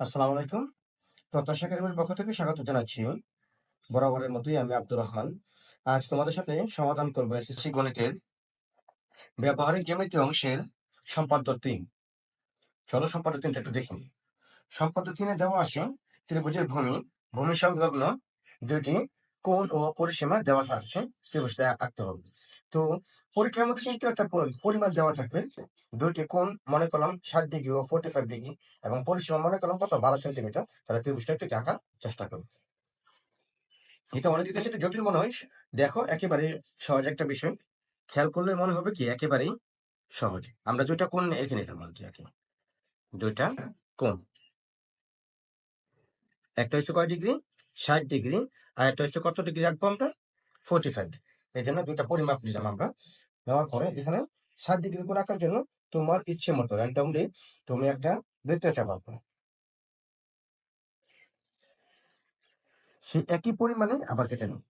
আসসালামু আলাইকুম। প্রত্যাশা একাডেমির পক্ষ থেকে স্বাগত জানাচ্ছি। বরাবরের মতোই আমি আব্দুর রহমান। আজ তোমাদের সাথে সমাধান করব এসএসসি গণিতের ব্যবহারিক জ্যামিতি অংশের সম্পাদ্য তিন। চলো সম্পাদ্য তিনটা একটু দেখি। সম্পাদ্য তিনে দেওয়া আছে ত্রিভুজের ভূমি ভূমি সংলগ্ন দুইটি কোণ ও পরিসীমা দেওয়া থাকছে। ত্রিভুজটা আঁকতে হবে। তো পরীক্ষার মধ্যে কিন্তু একটা পরিমাণ দেওয়া থাকবে। দুইটি কোণ মনে করলাম ষাট ডিগ্রি ও ফোর্টি ফাইভ ডিগ্রি এবং পরিসীমা মনে করলাম কত? বারো সেন্টিমিটার। তাহলে ত্রিভুজটা একটু আঁকার চেষ্টা করবে এটা অনেক কাছে একটু জটিল মনে হয়। দেখো, একেবারে সহজ একটা বিষয়। খেয়াল করলে মনে হবে কি? একেবারেই সহজ। আমরা দুইটা কোণ এঁকে নিলাম আর কি একে দুইটা কোণ। একটা হচ্ছে কয় ডিগ্রি? ষাট ডিগ্রি। আর একটা হচ্ছে কত ডিগ্রি রাখব আমরা? ফোর্টি ফাইভ এই জন্য দুইটা পরিমাপ নিলাম আমরা। নেওয়ার পরে এখানে ষাট ডিগ্রি কোণ আঁকার জন্য তোমার ইচ্ছে মতো র্যান্ডমলি তুমি একটা বৃত্ত চাপাবো সেই একই পরিমাণে আবার কেটে নাও।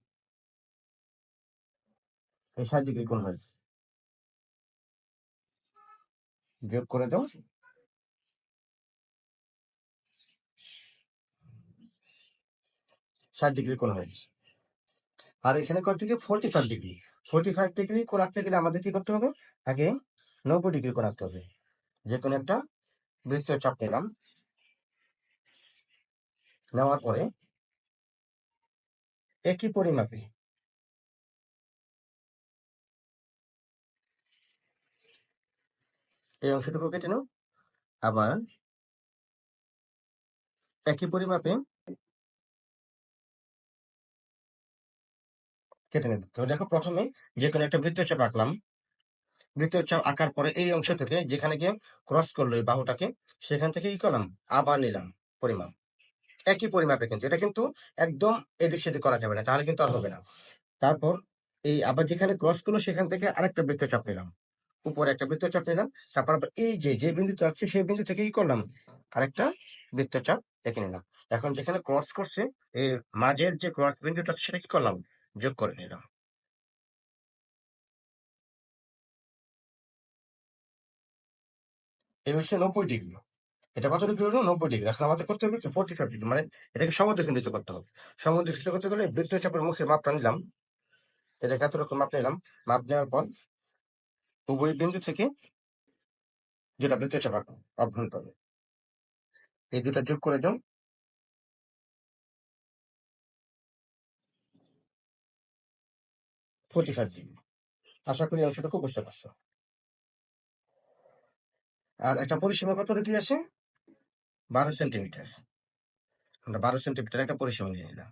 এই ষাট ডিগ্রি কোণ হয়েছে। যোগ করে দাও। ষাট ডিগ্রি কোণ হয়েছে। আর এখানে কত degree forty five degree forty five degree আঁকতে গেলে আমাদের কি করতে হবে? আগে নব্বই ডিগ্রি আঁকতে হবে। যে কোনো একটা বৃত্ত চাপ নিলাম। নেওয়ার পরে একই পরিমাপে এই অংশটুকু কেটে নাও। আবার একই পরিমাপে কেটে নেব। তো দেখো প্রথমে যে কোনো একটা বৃত্তচাপ আঁকলাম, বৃত্তচাপ আঁকার পরে এই অংশ থেকে যেখানে গিয়ে ক্রস করল এই বাহুটাকে, সেখান থেকে কি করলাম? আবার নিলাম পরিমাপ। একই পরিমাপে কিন্তু, এটা কিন্তু একদম এদিক সেদিক করা যাবে না, তাহলে কিন্তু আর হবে না। তারপর এই আবার যেখানে ক্রস করল সেখান থেকে আরেকটা বৃত্তচাপ নিলাম। উপরে একটা বৃত্তচাপ নিলাম, তারপর আবার এই যে যে বিন্দুতে আছে সেই বিন্দু থেকে কি করলাম? আরেকটা বৃত্তচাপ এঁকে নিলাম। এখন যেখানে ক্রস করছে এই মাঝের যে ক্রস বিন্দুটা সেটা কি করলাম? যোগ করে নিলাম। এই হচ্ছে নব্বই ডিগ্রি এটা কত ডিগ্রি হলো? নব্বই ডিগ্রি এখন আমাদের করতে হবে ফোর্টি ফাইভ ডিগ্রি মানে এটাকে সমদ্বিখণ্ডিত করতে হবে। সমদ্বিখণ্ডিত করতে গেলে বৃত্তচাপের মুখের মাপটা নিলাম। এটাকে এত রকম মাপ নিলাম। মাপ নেওয়ার পর উভয় বিন্দু থেকে যেটা বৃত্তচাপ অভ্যন্তরে। এই দুটা যোগ করে দাও। ফোর্টি ফাইভ ডিগ্রি আশা করি অংশটুকু বুঝতে পারছ। আর একটা পরিসীমা কত ডিগ্রি আছে বারো সেন্টিমিটার। আমরা বারো সেন্টিমিটার একটা পরিসীমা নিয়ে নিলাম।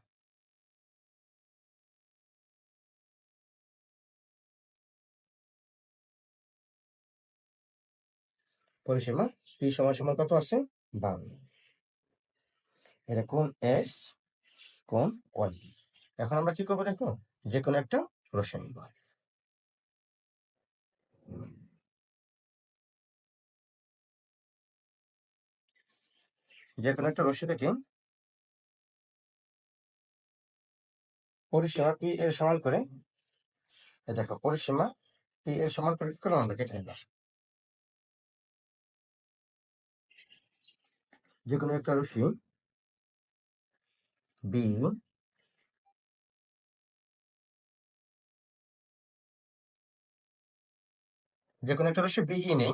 পরিসীমা পি সমান সমান কত আছে? বারো। এটা কোন এস কোন ওয়াই। এখন আমরা কি করব দেখো? যে কোনো একটা নিব যে কোনো একটা রশ্মি থেকে পরিসীমা পি এর সমান করে দেখো, পরিসীমা পি এর সমান করে কি করলাম আমরা? কেটে নিলাম। যে কোনো একটা রশ্মি বি যে কোনো একটা রশ্মি বিই নেই।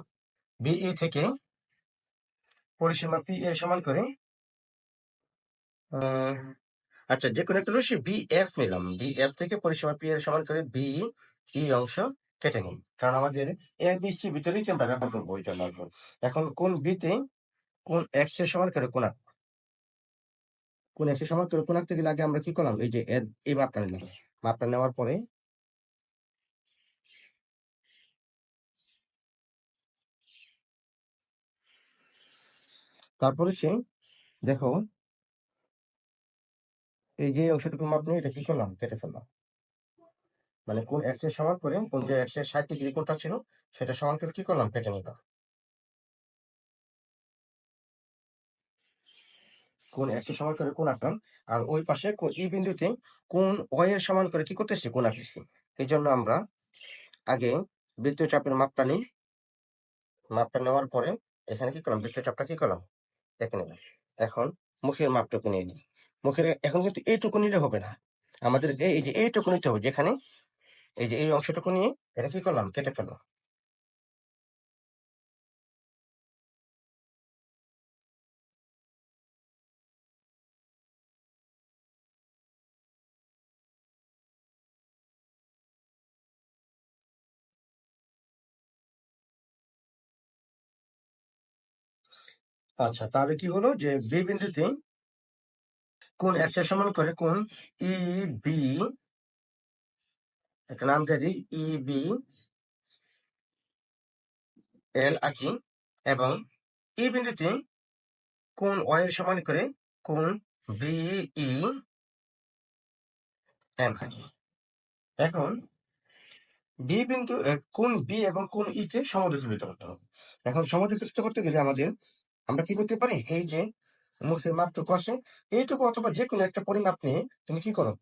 বিই থেকে পরিসীমা পি এর সমান করে আচ্ছা যে কোনো একটা রশ্মি বি এফ নিলাম। বি এফ থেকে পরিসীমা পি এর সমান করে বি ই অংশ কেটে নিই। কারণ আমাদের এ বি সি ভিতরেই আমরা ব্যবহার করব ওই জন্য এখন কোন বিতে কোন এক্সের সমান করে কোন কোন এক্সের সমান করে কোন গেলে আগে আমরা কি করলাম? এই যে এই মাপটা নিলাম। মাপটা নেওয়ার পরে তারপরে সে, দেখো এই যে অংশটুকু মাপ নিয়ে এটা কি করলাম? কেটে ফেললাম। মানে কোন এর সমান করে কোন যে এক্সের ষাট ডিগ্রি কোনটা ছিল সেটা সমান করে কি করলাম? কেটে নিলাম। কোন এর সমান করে কোন আঁকলাম, আর ওই পাশে এই বিন্দুতে কোন ওয়াই এর সমান করে কি করতেছি? কোন আঁকতেছি। এই জন্য আমরা আগে বৃত্তীয় চাপের মাপটা নিই। মাপটা নেওয়ার পরে এখানে কি করলাম? বৃত্তীয় চাপটা কি করলাম? নিলাম এখন মুখের মাপটুকু নিয়ে নিই। মুখের এখন কিন্তু এইটুকু নিলে হবে না। আমাদের এই এই যে এইটুকু নিতে হবে যেখানে এই যে এই অংশটুকু নিয়ে এটা কি করলাম? কেটে ফেললাম। আচ্ছা তাহলে কি হলো যে বি বিন্দুতে কোন এক্সের সমান করে কোন ই বি একটা নাম দিয়ে দিই ই বি এল আঁকি এবং ই বিন্দুতে কোন ওয়াই এর সমান করে কোন বি ই এম আঁকি। এখন বি বিন্দু, কোন বি এবং কোন ই কে সমদ্বিখণ্ডিত করতে হবে। এখন সমদ্বিখণ্ডিত করতে গেলে আমাদের আমরা কি করতে পারি? এই যে মুখের মাপটুকু আছে, এইটুকু অথবা যে কোনো একটা পরিমাপ নিয়ে তুমি কি করো?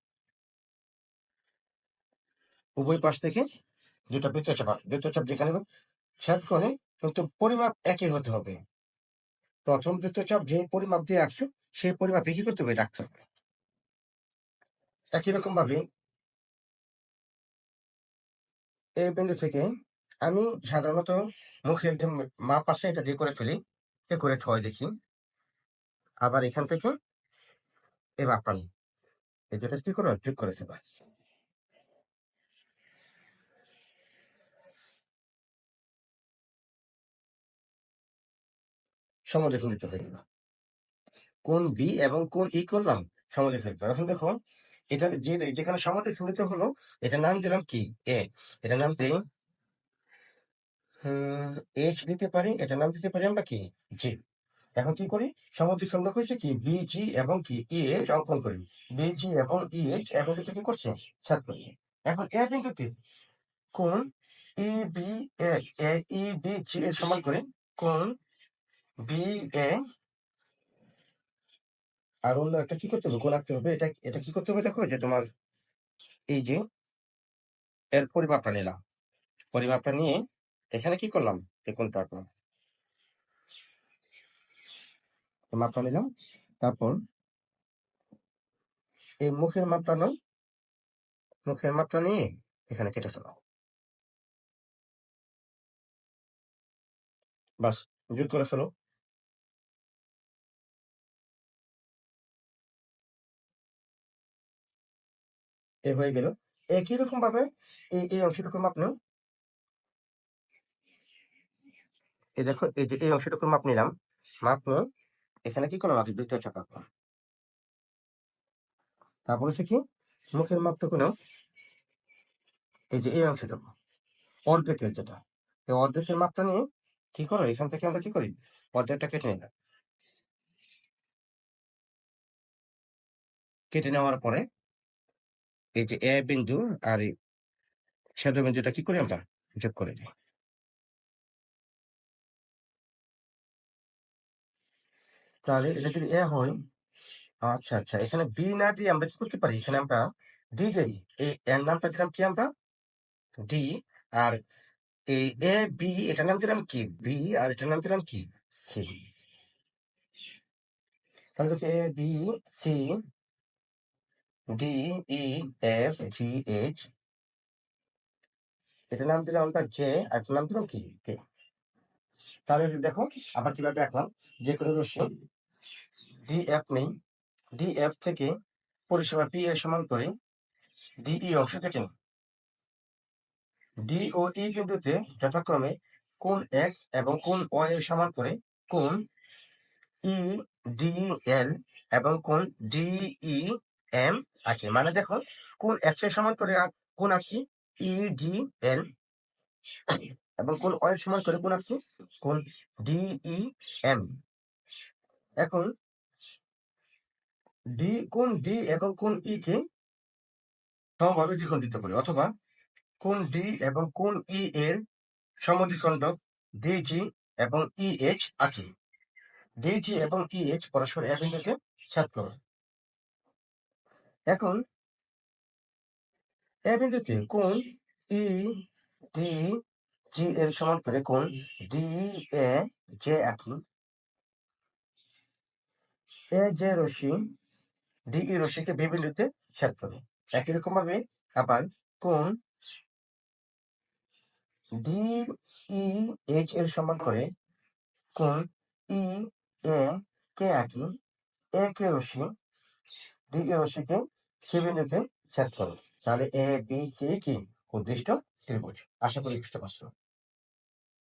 উভয় পাশ থেকে দুটা বৃত্তচাপ। বৃত্তচাপ যেখানে ছেদ করে কিন্তু পরিমাপ একই হতে হবে। প্রথম বৃত্তচাপ যে পরিমাপ দিয়ে আঁকছো সেই পরিমাপে কি করতে হবে? রাখতে হবে। একই রকম ভাবে এই বিন্দু থেকে আমি সাধারণত মুখের যে মাপ আছে, এটা দিয়ে করে ফেলি। এ করে ঠয় দেখি। আবার এখান থেকে মাপটা নিই এই যেটা কি করো যোগ করে ফেলা সমদ্বিখণ্ডিত হয়ে গেল। কোন বি এবং কোন ই করলাম সমদ্বিখণ্ডিত এখন দেখো, এটা যে, যেখানে সমদ্বিখণ্ডিত হলো, এটার নাম দিলাম কি? এ এটার নাম দিই এইচ দিতে পারি এটার নাম দিতে পারি আমরা কি? জি এখন কি করি? সমদ্বিখণ্ড হয়েছে কি? বিজি এবং কি? ই এইচ অঙ্কন করি। বিজি এবং ই এইচ এবং এটা কি করছে? সাত করছে। এখন এ বিন্দুতে কোন E B A E B জি এর সমান করে কোন বি এ আর অন্য একটা কি করতে হবে? আঁকতে হবে। এটা এটা কি করতে হবে দেখো? যে তোমার এই যে এর পরিমাপটা নিলাম। পরিমাপটা নিয়ে এখানে কি করলাম? কোনটা আঁকলাম মাপটা নিলাম। তারপর এই মুখের মাপটা নাও। মুখের মাপটা নিয়ে এখানে কেটে ফেলো। বাস, যোগ করে ফেলো। এ হয়ে গেল। একই রকম ভাবে এই এই অংশটুকুর মাপ নাও? এই দেখো, এই যে, এই অংশটুকুর মাপ নিলাম। মাপ এখানে কি করলাম? আগে দ্বিতীয় চাপ আঁকলাম তারপর হচ্ছে কি? মুখের মাপটুকু নাও। এই যে, এই অংশটুকু। অর্ধেকের যেটা। এই অর্ধেকের মাপটা নিয়ে কি করো? এখান থেকে আমরা কি করি? অর্ধেকটা কেটে নিলাম। কেটে নেওয়ার পরে এই যে, এ বিন্দু আর এই শ্যাদো বিন্দুটা কি করি আমরা? যোগ করে দিই। তাহলে এটা যদি এ হয় আচ্ছা আচ্ছা এখানে বি না দিয়ে আমরা কি করতে পারি? এখানে আমরা ডি দিয়ে এই এর নামটা দিলাম কি আমরা? ডি আর এই এ বি এটার নাম দিলাম কি? বি আর এটার নাম দিলাম কি? সি তাহলে দেখো A B C D E F G H এটার নাম দিলাম আমরা জে আর এটার নাম দিলাম কি? কে তাহলে দেখো, আবার কীভাবে আঁকলাম যে কোনো রশ্মি ডি এফ নেই। ডিএফ থেকে পরিসীমা পি এর সমান করে ডিই অংশ কেটে নিই। ডি ও ই বিন্দুতে যথাক্রমে কোন এক্স এবং কোন ওয়াই এর সমান করে কোন ই ডি এল এবং কোন ডিই এম আছে। মানে দেখো কোন এক্সের সমান করে কোন আঁকছি ই ডি এল এবং কোন ওয়াই এর সমান করে কোন আঁকছি কোন ডিই এম এখন ডি কোন ডি এবং কোন ই কে সমভাবে দ্বিখণ্ডিত করি, অথবা কোন ডি এবং কোন ই এর সমদ্বিখণ্ডক ডিজি এবং ই এইচ আঁকি। ডিজি এবং ই এইচ পরস্পর এক বিন্দুকে ছেদ করে। এখন এ বিন্দুতে কোন ই ডি জি এর সমান করে কোন ডি এ জে আঁকি। এ যে রশ্মি ডি ই রশ্মিকে বি বিন্দুতে ছেদ করে। একই রকম ভাবে আবার কোন ডি ই এইচ এর সমান করে কোন ই এ কে আঁকি এ কে রশ্মি ডি এ রশ্মিকে সি বিন্দুতে ছেদ করে। তাহলে এ, বি, সি কি? উদ্দিষ্ট ত্রিভুজ। আশা করি বুঝতে পারছ।